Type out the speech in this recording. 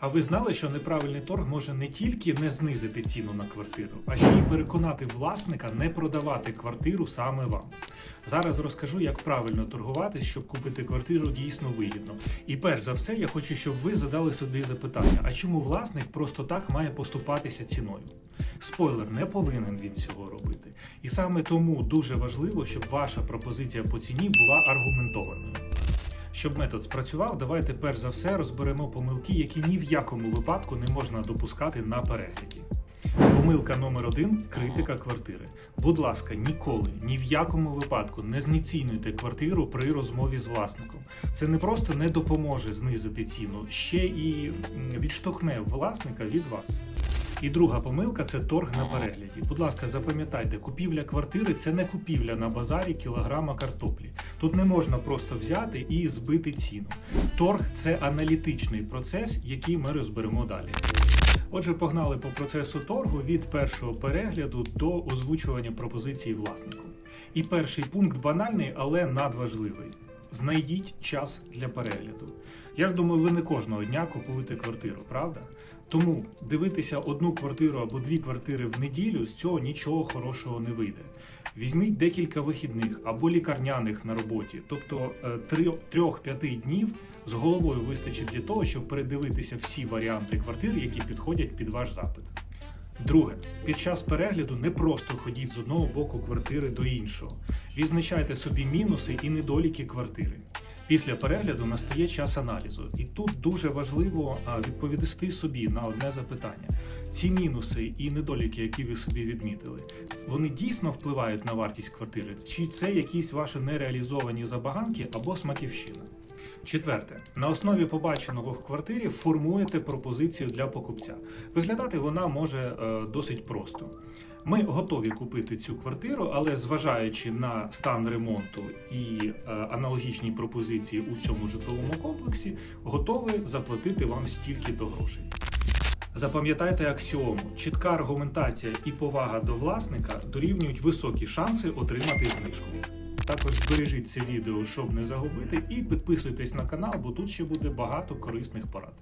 А ви знали, що неправильний торг може не тільки не знизити ціну на квартиру, а ще й переконати власника не продавати квартиру саме вам. Зараз розкажу, як правильно торгувати, щоб купити квартиру дійсно вигідно. І перш за все, я хочу, щоб ви задали собі запитання: а чому власник просто так має поступатися ціною? Спойлер, не повинен він цього робити. І саме тому дуже важливо, щоб ваша пропозиція по ціні була аргументованою. Щоб метод спрацював, давайте перш за все розберемо помилки, які ні в якому випадку не можна допускати на перегляді. Помилка номер один критика квартири. Будь ласка, ніколи, ні в якому випадку не знецінюйте квартиру при розмові з власником. Це не просто не допоможе знизити ціну, ще і відштовхне власника від вас. І друга помилка це торг на перегляді. Будь ласка, запам'ятайте, купівля квартири це не купівля на базарі кілограма картоплі. Тут не можна просто взяти і збити ціну. Торг це аналітичний процес, який ми розберемо далі. Отже, погнали по процесу торгу від першого перегляду до озвучування пропозиції власнику. І перший пункт банальний, але надважливий. Знайдіть час для перегляду. Я ж думаю, ви не кожного дня купуєте квартиру, правда? Тому дивитися одну квартиру або дві квартири в неділю з цього нічого хорошого не вийде. Візьміть декілька вихідних або лікарняних на роботі, тобто е, три- трьох-п'яти днів з головою вистачить для того, щоб передивитися всі варіанти квартир, які підходять під ваш запит. Друге, під час перегляду не просто ходіть з одного боку квартири до іншого. Відзначайте собі мінуси і недоліки квартири. Після перегляду настає час аналізу, і тут дуже важливо відповісти собі на одне запитання: ці мінуси і недоліки, які ви собі відмітили, вони дійсно впливають на вартість квартири, чи це якісь ваші нереалізовані забаганки або смаківщина? Четверте, на основі побаченого в квартирі формуєте пропозицію для покупця. Виглядати вона може е, досить просто. Ми готові купити цю квартиру, але зважаючи на стан ремонту і е, аналогічні пропозиції у цьому житловому комплексі, готові заплатити вам стільки до грошей. Запам'ятайте аксіому: чітка аргументація і повага до власника дорівнюють високі шанси отримати знижку. Також збережіть це відео, щоб не загубити, і підписуйтесь на канал, бо тут ще буде багато корисних порад.